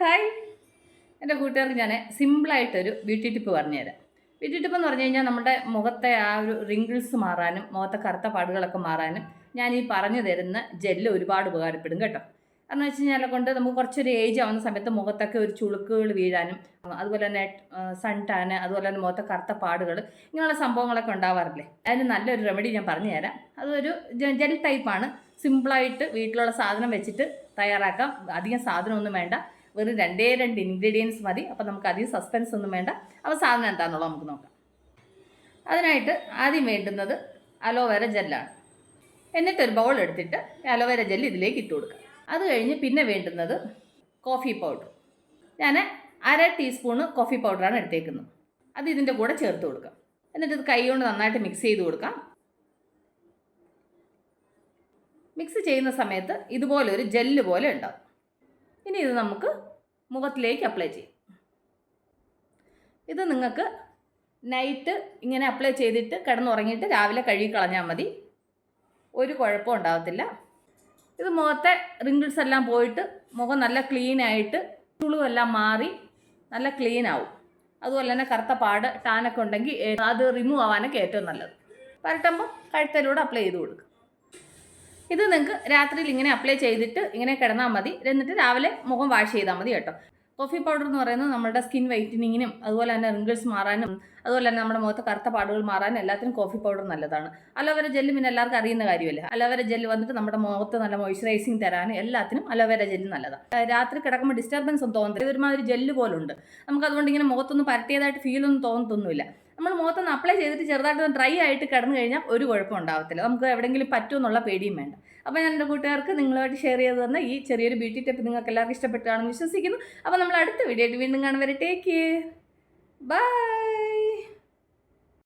Hi. എന്റെ കൂട്ടുകാർക്ക് ഞാൻ സിമ്പിളായിട്ടൊരു ബ്യൂട്ടി ടിപ്പ് പറഞ്ഞുതരാം. ബ്യൂട്ടി ടിപ്പ് എന്ന് പറഞ്ഞു കഴിഞ്ഞാൽ നമ്മുടെ മുഖത്തെ ആ ഒരു റിങ്കിൾസ് മാറാനും മുഖത്തെ കറുത്ത പാടുകളൊക്കെ മാറാനും ഞാൻ ഈ പറഞ്ഞു തരുന്ന ജെല്ല് ഒരുപാട് ഉപകാരപ്പെടും കേട്ടോ. കാരണം വെച്ച് കഴിഞ്ഞാൽ കൊണ്ട് നമുക്ക് കുറച്ചൊരു ഏജ് ആവുന്ന സമയത്ത് മുഖത്തൊക്കെ ഒരു ചുളുക്കുകൾ വീഴാനും അതുപോലെ തന്നെ സൺ ടാന് അതുപോലെ തന്നെ മുഖത്തെ കറുത്ത പാടുകൾ ഇങ്ങനെയുള്ള സംഭവങ്ങളൊക്കെ ഉണ്ടാവാറില്ലേ? അതിന് നല്ലൊരു റെമഡി ഞാൻ പറഞ്ഞു തരാം. അതൊരു ജെൽ ടൈപ്പാണ് സിമ്പിളായിട്ട് വീട്ടിലുള്ള സാധനം വെച്ചിട്ട് തയ്യാറാക്കാം. അധികം സാധനമൊന്നും വേണ്ട. വെറും രണ്ടേ രണ്ട് ഇൻഗ്രീഡിയൻസ് മതി. അപ്പോൾ നമുക്ക് അധികം സസ്പെൻസ് ഒന്നും വേണ്ട. അപ്പോൾ സാധനം എന്താണെന്നുള്ളത് നമുക്ക് നോക്കാം. അതിനായിട്ട് ആദ്യം വേണ്ടുന്നത് അലോവേര ജെല്ലാണ്. എന്നിട്ട് ഒരു ബൗൾ എടുത്തിട്ട് അലോവേര ജെല്ല് ഇതിലേക്ക് ഇട്ട് കൊടുക്കുക അത് കഴിഞ്ഞ് പിന്നെ വേണ്ടുന്നത് കോഫി പൗഡർ ഞാൻ അര ടീസ്പൂണ് കോഫി പൗഡറാണ് എടുത്തേക്കുന്നത്. അത് ഇതിന്റെ കൂടെ ചേർത്ത് കൊടുക്കാം. എന്നിട്ട് ഇത് കൈ കൊണ്ട് നന്നായിട്ട് മിക്സ് ചെയ്ത് കൊടുക്കാം. മിക്സ് ചെയ്യുന്ന സമയത്ത് ഇതുപോലെ ഒരു ജെല്ല് പോലെ ഉണ്ടാവും. ഇനി ഇത് നമുക്ക് മുഖത്തിലേക്ക് അപ്ലൈ ചെയ്യാം. ഇത് നിങ്ങൾക്ക് നൈറ്റ് ഇങ്ങനെ അപ്ലൈ ചെയ്തിട്ട് കിടന്നുറങ്ങിയിട്ട് രാവിലെ കഴുകി കളഞ്ഞാൽ മതി. ഒരു കുഴപ്പവും ഉണ്ടാകത്തില്ല. ഇത് മുഖത്തെ റിങ്കിൾസ് എല്ലാം പോയിട്ട് മുഖം നല്ല ക്ലീൻ ആയിട്ട് ചുളുവെല്ലാം മാറി നല്ല ക്ലീൻ ആവും. അതുപോലെ തന്നെ കറുത്ത പാട് ടാനൊക്കെ ഉണ്ടെങ്കിൽ അത് റിമൂവ് ആവാനൊക്കെ ഏറ്റവും നല്ലത്. പരട്ടുമ്പോൾ കഴുത്തലൂടെ അപ്ലൈ ചെയ്ത് കൊടുക്കുക ഇത് നിങ്ങൾക്ക് രാത്രിയിൽ ഇങ്ങനെ അപ്ലൈ ചെയ്തിട്ട് ഇങ്ങനെ കിടന്നാൽ മതി. എന്നിട്ട് രാവിലെ മുഖം വാഷ് ചെയ്താൽ മതി കേട്ടോ. കോഫി പൗഡർ എന്ന് പറയുന്നത് നമ്മുടെ സ്കിൻ വൈറ്റനിങ്ങിനും അതുപോലെ തന്നെ റിങ്കിൾസ് മാറാനും അതുപോലെ തന്നെ നമ്മുടെ മുഖത്ത് കറുത്ത പാടുകൾ മാറാനും എല്ലാത്തിനും കോഫി പൗഡർ നല്ലതാണ്. അലോവേര ജെല്ല് പിന്നെ എല്ലാവർക്കും അറിയുന്ന കാര്യമല്ല? അലോവേര ജെല്ല് വന്നിട്ട് നമ്മുടെ മുഖത്ത് നല്ല മോയ്സ്ചറൈസിങ് തരാനും എല്ലാത്തിനും അലോവേര ജെല്ല് നല്ലതാണ് രാത്രി കിടക്കുമ്പോൾ ഡിസ്റ്റർബൻസ് ഒന്നും തോന്നുന്നില്ല ഇതൊരുമാതിരി ജെല്ല് പോലുണ്ട്. നമുക്ക് അതുകൊണ്ട് ഇങ്ങനെ മുഖത്തൊന്നും പരട്ടിയതായിട്ട് ഫീലൊന്നും തോന്നത്തൊന്നുമില്ല. നമ്മൾ മുഖത്തൊന്ന് അപ്ലൈ ചെയ്തിട്ട് ചെറുതായിട്ട് ഡ്രൈ ആയിട്ട് കിടന്നു കഴിഞ്ഞാൽ ഒരു കുഴപ്പം ഉണ്ടാവത്തില്ല. നമുക്ക് എവിടെയെങ്കിലും പറ്റുമെന്നുള്ള പേടിയും വേണ്ട. അപ്പോൾ ഞാൻ എന്റെ കൂട്ടുകാർക്ക് നിങ്ങളുമായിട്ട് ഷെയർ ചെയ്ത് തന്ന ഈ ചെറിയൊരു ബ്യൂട്ടി ടിപ്പ് നിങ്ങൾക്ക് എല്ലാവർക്കും ഇഷ്ടപ്പെട്ടാണെന്ന് വിശ്വസിക്കുന്നു. അപ്പോൾ നമ്മൾ അടുത്ത വീഡിയോ ആയിട്ട് വീണ്ടും കാണുവരെ ടേക്ക് കെയർ ബൈ